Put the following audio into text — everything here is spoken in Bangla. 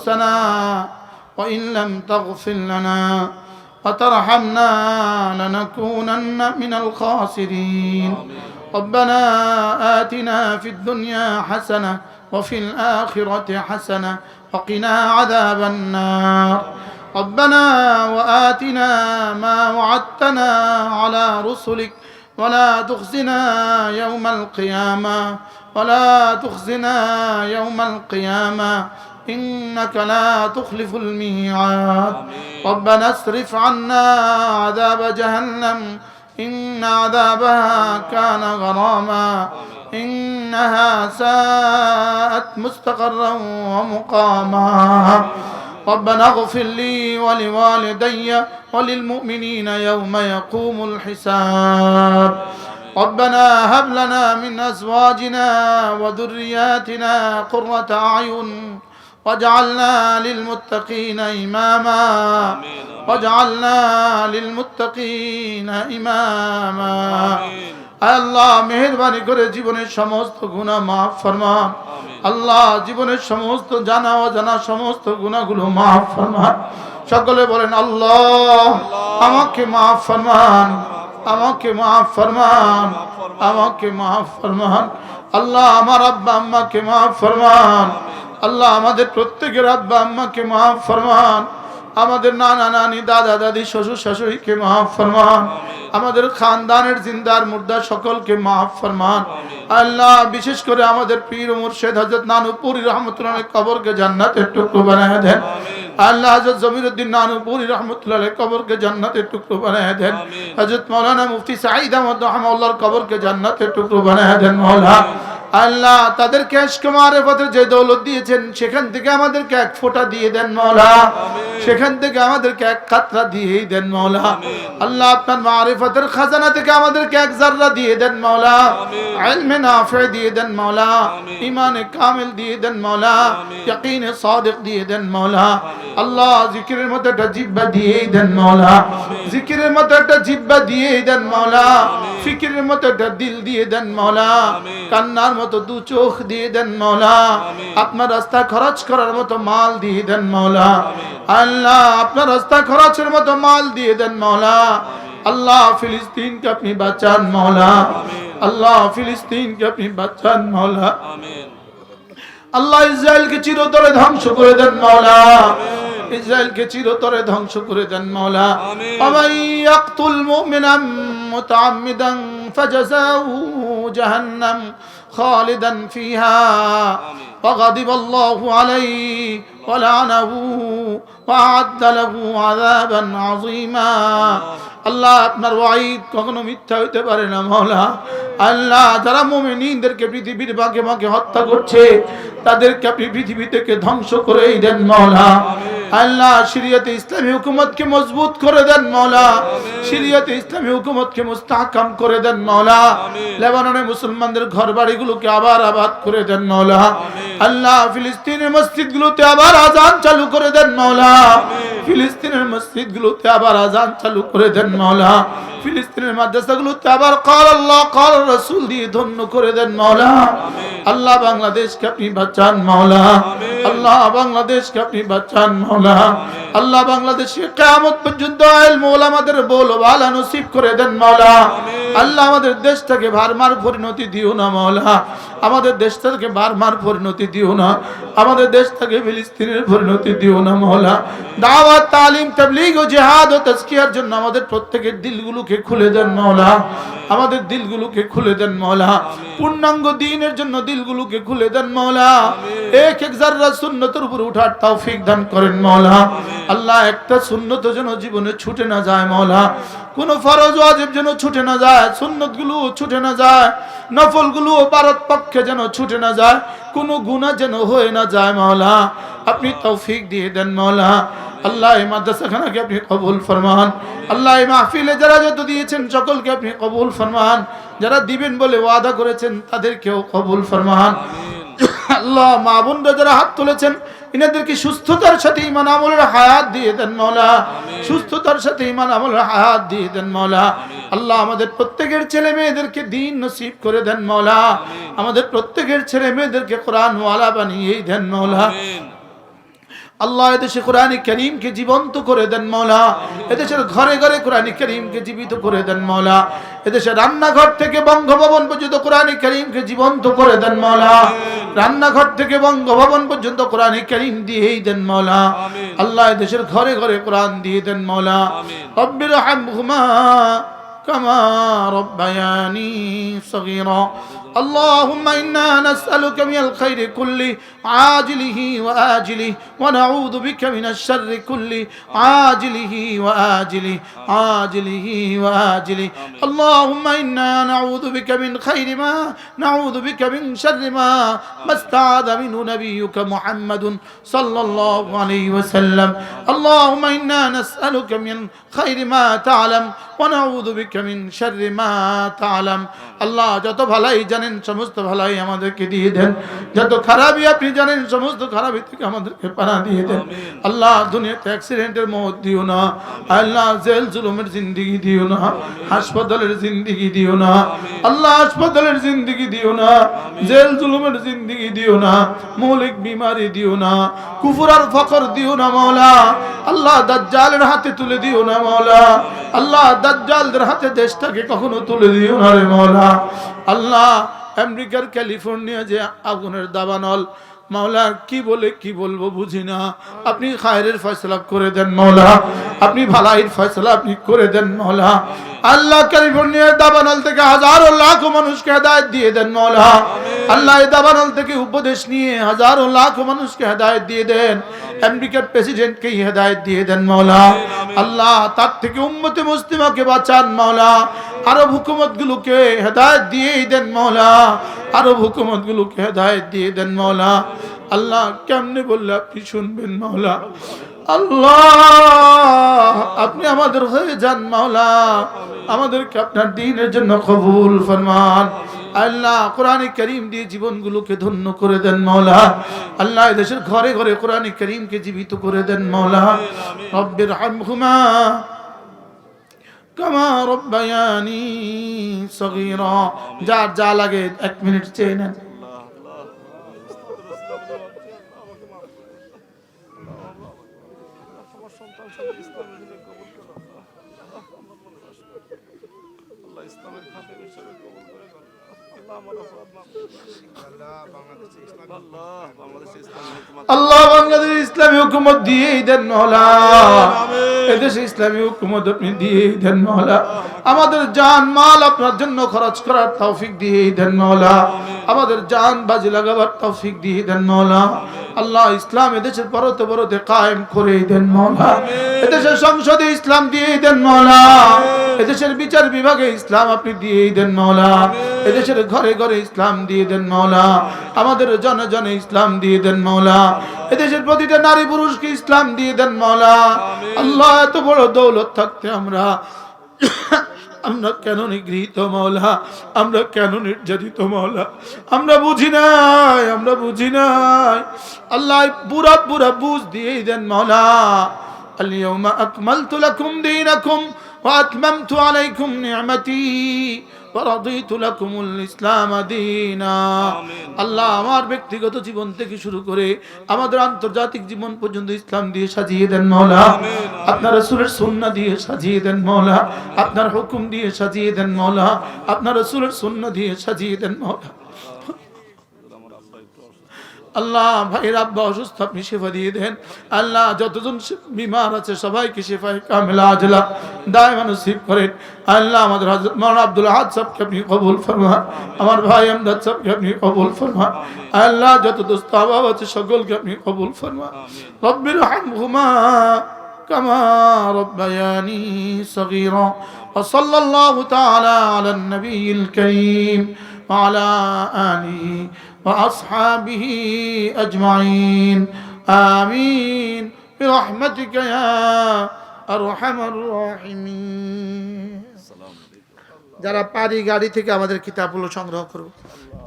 أنفسنا وإن لم تغفر لنا وترحمنا لنكونن من الخاسرين. ربنا آتنا في الدنيا حسنة وفي الآخرة حسنة وقنا عذاب النار. ربنا وآتنا ما وعدتنا على رسلك ولا تخزنا يوم القيامة ولا تخزنا يوم القيامة إنك لا تخلف الميعاد. ربنا اصرف عنا عذاب جهنم. إن عذابها كان غراما. إنها ساءت مستقرا ومقاما. ربنا اغفر لي ولوالدي وللمؤمنين يوم يقوم الحساب. ربنا هب لنا من أزواجنا وذرياتنا قرة أعين. واجعلنا للمتقين إماما واجعلنا للمتقين إماما আল্লাহ মেহরবানি করে জীবনের সমস্ত গুণা মাফ ফরমান আল্লাহ জীবনের সমস্ত জানা অজানা সমস্ত গুণাগুলো মাফ ফরমান সকলে বলেন আল্লাহ আমাকে মাফ ফরমান আমাকে মাফ ফরমান আমাকে মাফ ফরমান আল্লাহ আমার আব্বা আম্মাকে মাফ ফরমান আল্লাহ আমাদের প্রত্যেকের আব্বা আম্মাকে মাফ ফরমান। আমাদের নানা নানি দাদা দাদি শ্বশুর শাশুড়িকে মাফ ফরমান। আমাদের খানদানের জিন্দার মুর্দা সকলকে মাফ ফরমান। আল্লাহ বিশেষ করে আমাদের পীর মুর্শেদ হজরত নানুপুরি রহমতুল্লাহ কবরকে জান্নাতের টুকরো বানায় দেন। আল্লাহ হজরত জমিরুদ্দিন নানুপুরি রহমতুল্লাহ কবরকে জান্নাতের টুকরো বানায় দেন হজরত মৌলানা মুফতি সাঈদ আহমদ রহমাল্লাহর কবরকে জান্নাতের টুকরো বানায় দেন মৌলা আল্লাহ তাদেরকে আশকুমারে পথের যে দৌলত দিয়েছেন সেখান থেকে আমাদেরকে এক ফোঁটা দিয়ে দেন মৌলা সেখান থেকে আমাদেরকে এক কাতরা দিয়েই দেন মৌলা আল্লাহ আপনার মারিফতের খাজানা থেকে আমাদেরকে এক জাররা দিয়ে দেন মৌলা ইলমে নাফে দিয়ে দেন মৌলা ইমানে কামিল দিয়ে দেন মৌলা ইয়াকিনে সাদিক দিয়ে দেন মৌলা আল্লাহ জিকিরের মতো একটা জিব্বা দিয়েই দেন মৌলা জিকিরের মতো একটা জিব্বা দিয়েই দেন মৌলা ফিকিরের মতো একটা দিল দিয়ে দেন মৌলা কান্নার মতো দু চোখ দিয়ে দেন মৌলা আপনার রাস্তা খরচ করার মতো মাল দিয়ে দেন মৌলা আল্লাহ আপনার রাস্তা খরচের মতো মাল দিয়ে দেন মৌলা আল্লাহ ফিলিস্তিনকে আপনি বাঁচান মৌলা আল্লাহ ফিলিস্তিনকে আপনি বাঁচান মৌলা আল্লাহ ইসরায়েলকে চিরতরে ধ্বংস করে দেন মৌলা ইসরায়েলকে চিরতরে ধ্বংস করে দেন মাওলা। আমাই ইয়াকতুল মুমিনাম মুতাআম্মিদান ফাজাজাহু জাহান্নাম খালিদান ফিহা। আমিন। وغضب الله عليه ولعنه وأعد له عذابا عظيما আল্লাহ আপনার ওয়াইদ কখনো মিথ্যা হইতে পারে না মৌলা আল্লাহ যারা মুমিনদেরকে পৃথিবীর বাঁকে বাঁকে হত্যা করছে তাদেরকে আপনি পৃথিবী থেকে ধ্বংস করেই দেন মৌলা আল্লাহ সিরিয়াতে ইসলামী হুকুমতকে মজবুত করে দেন মৌলা সিরিয়াতে ইসলামী হুকুমতকে মুস্তাহকাম করে দেন মৌলা লেবাননে মুসলমানদের ঘর বাড়িগুলোকে আবার আবাদ করে দেন মৌলা আল্লাহ ফিলিস্তিনের মসজিদগুলোতে আবার আজান চালু করে দেন মৌলা ফিলিস্তিনের মসজিদগুলোতে আবার আজান চালু করে দেন মৌলা ফিলিস্তিনের মাদ্রাসাগুলোতে আবার কাল আল্লাহ কাল রসুল দিয়ে ধন্য করে দেন মৌলা আল্লাহ বাংলাদেশকে আপনি বাঁচান মৌলা আল্লাহ বাংলাদেশকে আপনি বাঁচান মৌলা। আল্লাহ বাংলাদেশে কেয়ামত পর্যন্ত মৌলা আমাদের বলো ভালা নসিব করে দেন মৌলা। আল্লাহ আমাদের দেশটাকে ভারমার পরিণতি দিও না মৌলা। আমাদের দেশটাকে বারমার পরিণতি দিও না। আমাদের দেশটাকে ফিলিস্তিনের পরিণতি দিও না মৌলা। দাওয়াত তালিম তাবলীগ ও জিহাদ ও জন্য আমাদের প্রত্যেকের দিলগুলোকে খুলে দেন মৌলা। আমাদের দিলগুলোকে খুলে দেন পূর্ণাঙ্গ দিনের জন্য দিলগুলোকে খুলে দেন মৌলা। এক এক জাররা সুন্নতের উপর উঠার তৌফিক দান করেন মৌলা আল্লাহ একটা সুন্নত যেন জীবনে ছুটে না যায় মৌলা কোন ফরজ ওয়াজিব যেন ছুটে না যায় সুন্নতগুলো ছুটে না যায় নফলগুলো ভারত পক্ষে যেন ছুটে না যায় কোনো গুনাহ যেন হয়ে না যায় মৌলা আপনি তৌফিক দিয়ে দেন মৌলা আল্লাহ এই মাদ্রাসাখানাকে আপনি কবুল ফরমান। আল্লাহ এই মাহফিলে যারা যত দিয়েছেন সকলকে আপনি কবুল ফরমান। যারা দিবেন বলে ওয়াদা করেছেন তাদেরকেও কবুল ফরমান। আল্লাহ মা বোনরা যারা হাত তুলেছেন এনাদেরকে সুস্থতার সাথে ইমান আমলের হায়াত দিয়ে দেন মৌলা। সুস্থতার সাথে ইমান আমলের হায়াত দিয়ে দেন মৌলা। আল্লাহ আমাদের প্রত্যেকের ছেলে মেয়েদেরকে দিন নসিব করে দেন মৌলা। আমাদের প্রত্যেকের ছেলে মেয়েদেরকে কোরআন ওয়ালা বানিয়েই দেন মৌলা। আল্লাহ এদেশে কোরআন করিমকে জীবন্ত করে দেন মৌলা। এদেশের ঘরে ঘরে কোরআন করিমকে জীবিত করে দেন মৌলা। এদেশের রান্নাঘর থেকে বঙ্গভবন পর্যন্ত কোরআন করিমকে জীবন্ত করে দেন মৌলা। রান্নাঘর থেকে বঙ্গভবন পর্যন্ত কোরআন করিম দিয়েই দেন মৌলা। আল্লাহ এদেশের ঘরে ঘরে কোরআন দিয়ে দেন মৌলা। রব্বির হাম কামা রব্বায়ানি সগীরা। اللهم إنا نسألك من الخير كله عاجله وآجله ونعوذ بك من الشر كله عاجله وآجله عاجله وآجله اللهم إنا نعوذ بك من خير ما نعوذ بك من شر ما ما استعاذ منه نبيك محمد صلى الله عليه وسلم اللهم إنا نسألك من خير ما تعلم ونعوذ بك من شر ما تعلم আল্লাহ যত ভালাই জানেন সমস্ত ভালাই আমাদেরকে দিয়ে দেন। যত খারাপই আপনি জানেন সমস্ত খারাপই থেকে আমাদেরকে পানা দিয়ে দেন। আল্লাহ দুনিয়াতে অ্যাক্সিডেন্টের মত দিও না। আল্লাহ জেল জুলুমের জিন্দিগি দিও না। হাসপাতালের জিন্দিগি দিও না। আল্লাহ হাসপাতালের জিন্দিগি দিও না। জেল জুলুমের জিন্দিগি দিও না। মৌলিক বিমারি দিও না। কুফুর আর ফকর দিও না মৌলা আল্লাহ দাজ্জালের হাতে তুলে দিও না মৌলা আল্লাহ দাজ্জালদের হাতে দেশটাকে কখনো তুলে দিও না রে মৌলা আল্লাহ আমেরিকার ক্যালিফোর্নিয়া যে আগুনের দাবানল। মাওলা, কি বলে, কি বলব বুঝি না। আপনি খায়ের ফয়সলা করে দেন, মাওলা। আপনি ভালাইয়ের ফয়সলা আপনি করে দেন, মাওলা। আল্লাহ ক্যালিফোর্নিয়ার দাবানল থেকে হাজারো লাখো মানুষকে হেদায়ত দিয়ে দেন মাওলা। আল্লাহ দাবানল থেকে উপদেশ নিয়ে হাজারো লাখো মানুষকে হেদায়ত দিয়ে দেন আমেরিকার প্রেসিডেন্টকে হেদায়ত দিয়ে দেন মাওলা। আল্লাহ তার থেকে উম্মতে মুসলিমাকে বাঁচান মাওলা। আরব হুকুমত গুলোকে হেদায়ত দিয়েই দেন মাওলা। আরব হুকুমত গুলোকে হেদায়ত দিয়ে দেন মাওলা। আল্লাহ কেমনে বললে আপনি শুনবেন মাওলা? আল্লাহ, আপনি আমাদের হয়ে যান, মাওলা। আমাদেরকে আপনার দিনের জন্য কবুল ফরমান। আল্লাহ, কোরআন করিম দিয়ে জীবনগুলোকে ধন্য করে দেন, মাওলা। আল্লাহ দেশের ঘরে ঘরে কোরআন করিমকে জীবিত করে দেন, মাওলা। রব্বির হামহুমা কামা রব্বায়ানি সগীরা। যার যা লাগে এক মিনিট চেয়ে নেন। আল্লাহ। বাংলাদেশ ইসলামী হুকুমত দিয়েই দেন মহলা। এদেশে ইসলামী হুকুমত আপনি দিয়েই দেন মহলা। আমাদের জান, মাল আপনার জন্য খরচ করার তৌফিক দিয়েই দেন মহলা। আমাদের জান বাজি লাগাবার তৌফিক দিয়ে দেন মহলা। আল্লাহ ইসলাম এদেশের পরতে পরতে কায়েম করে দেন মহলা। এদেশের সংসদে ইসলাম দিয়ে দেন মহলা। এদেশের বিচার বিভাগে ইসলাম আপনি দিয়ে দেন মহলা। এদেশের ঘরে ঘরে ইসলাম দিয়ে দেন মৌলা আমাদের জনে জনে ইসলাম দিয়ে দেন মৌলা এদেশের প্রতিটা নারী পুরুষকে ইসলাম দিয়ে দেন মৌলা আল্লাহ এত বড় দৌলত থাকতে আমরা আমরা কেন নিগৃহীত মৌলা আমরা কেন নির্যাতিত মৌলা আমরা বুঝি নাই আমরা বুঝি নাই আল্লাহ পুরা পুরা বুঝ দিয়েই দেন মৌলা اليوم أكملت لكم دينكم وأتممت عليكم نعمتي আল্লাহ আমার ব্যক্তিগত জীবন থেকে শুরু করে আমাদের আন্তর্জাতিক জীবন পর্যন্ত ইসলাম দিয়ে সাজিয়ে দেন মৌলা। আপনার রসুলের সন্না দিয়ে সাজিয়ে দেন মৌলা। আপনার হুকুম দিয়ে সাজিয়ে দেন মৌলা। আপনার রসুলের সন্না দিয়ে সাজিয়ে দেন মৌলা। আল্লাহ ভাইয়ের আব্বা অসুস্থ, আপনি সেফা দিয়ে দেন। আল্লাহ যতজন বিমার আছে সবাইকে শেফায় কামেলা আজলা, দায় মানুষ করেন। আল্লাহ আমাদের মৌলানা আব্দুল হাত সাহকে আপনি কবুল ফরমান। আমার ভাই আমদাদ সাহকে আপনি কবুল ফরমান। আল্লাহ যত দোস্ত আবাব আছে সকলকে আপনি কবুল ফরমান। রব্বির হাম ঘুমা কামা রব্বায়ানি সগীরা। وصلى الله تعالى على النبي الكريم وعلى آله وأصحابه أجمعين آمين برحمتك يا أرحم الراحمين যারা পারি গাড়ি থেকে আমাদের কিতাবগুলো সংগ্রহ করবো